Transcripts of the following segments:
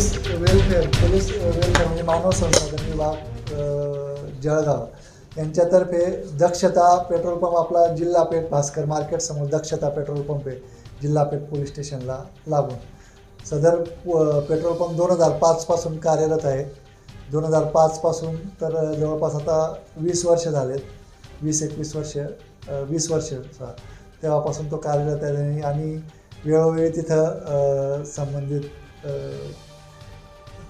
Police welfare police welfare म्हणजे मानव संसाधन विभाग जळगाव. यांच्यातर्फे दक्षता पेट्रोल पंप आपला जिल्हा पेठ भास्कर मार्केट समोर दक्षता पेट्रोल पंप आहे. जिल्हा पेठ पोलीस स्टेशनला लागून. सदर प- पेट्रोल पंप दोन हजार पाचपासून कार्यरत आहे. दोन हजार पाचपासून तर जवळपास आता वीस वर्ष झालेत. वीस एकवीस वर्ष वीस वर्ष तेव्हापासून तो कार्यरत आहे आणि वेळोवेळी तिथं संबंधित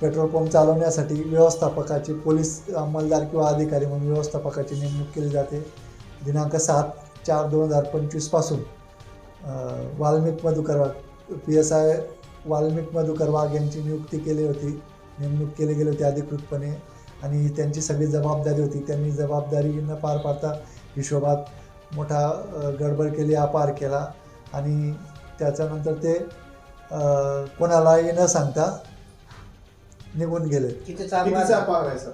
पेट्रोल पंप चालवण्यासाठी व्यवस्थापकाची पोलीस अंमलदार किंवा अधिकारी म्हणून व्यवस्थापकाची नेमणूक केली जाते. दिनांक सात चार दोन हजार पंचवीसपासून Valmik Madhukar Wagh P S I Valmik Madhukar Wagh यांची नियुक्ती केली होती. नेमणूक केली गेली होती अधिकृतपणे आणि त्यांची सगळी जबाबदारी होती. त्यांनी जबाबदारी न पार पाडता हिशोबात मोठा गडबड केली अपार केला आणि त्याच्यानंतर ते कोणालाही न सांगता निघून गेले. कितीचा अपार आहे सर?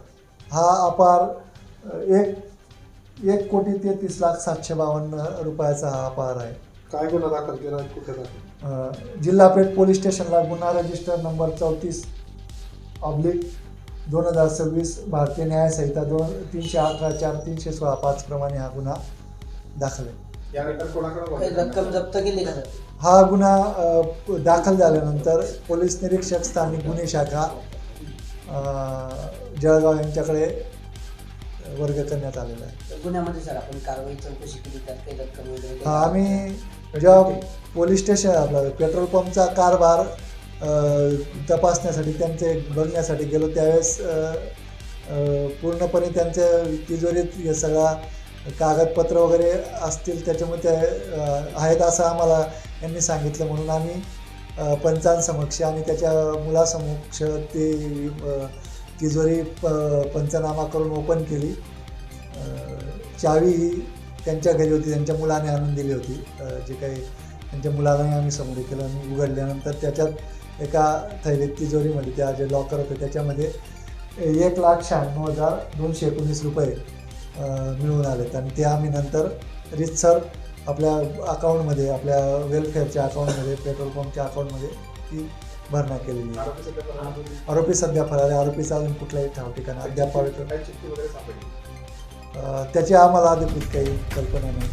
हा अपार एक एक कोटी तेहतीस लाख सातशे बावन्न रुपयाचा हा अपार आहे. काय गुन्हा दाखल केला? कुठे दाखल? अ, जिल्हा पेठ पोलीस स्टेशनला गुन्हा रजिस्टर नंबर चौतीस ऑब्लिक दोन हजार सव्वीस भारतीय न्यायसंहिता दोन तीनशे अठरा चार तीनशे सोळा पाच प्रमाणे हा गुन्हा दाखल आहे. रक्कम जप्त केली का हा गुन्हा दाखल झाल्यानंतर पोलीस निरीक्षक स्थानिक गुन्हे शाखा जळगाव यांच्याकडे वर्ग करण्यात आलेला आहे. गुन्ह्यामध्ये सर आपण कारवाई चौकशी केली त्यात काही रक्कम वगैरे हा, आम्ही जेव्हा पोलीस स्टेशन आपलं पेट्रोल पंपचा कारभार अ, तपासण्यासाठी त्यांचे बघण्यासाठी गेलो त्यावेळेस अ, अ, पूर्णपणे त्यांच्या तिजोरीत हे सगळा कागदपत्र वगैरे असतील त्याच्यामुळे ते अ, आहेत असं आम्हाला यांनी सांगितलं म्हणून आम्ही पंचांसमक्ष आणि त्याच्या मुलासमक्ष ते तिजोरी प पंचनामा करून ओपन केली. चावी ही त्यांच्या घरी होती त्यांच्या मुलाने आणून दिली होती. जे काही त्यांच्या मुलालाही आम्ही समोर केलं आणि उघडल्यानंतर त्याच्यात एका थैलीत तिजोरीमध्ये म्हणजे त्या जे लॉकर होते त्याच्यामध्ये एक लाख शहाण्णव हजार दोनशे एकोणीस रुपये मिळून आलेत. आणि ते आम्ही नंतर रितसर आपल्या अकाउंटमध्ये आपल्या वेलफेअरच्या अकाउंटमध्ये पेट्रोल पंपच्या अकाउंटमध्ये ती भरणा केलेली आहे. आरोपी सध्या फरार आहे. आरोपीचा अजून कुठलाही ठाव ठिकाण अद्याप त्याची आम्हाला अधिकृत काही कल्पना नाही.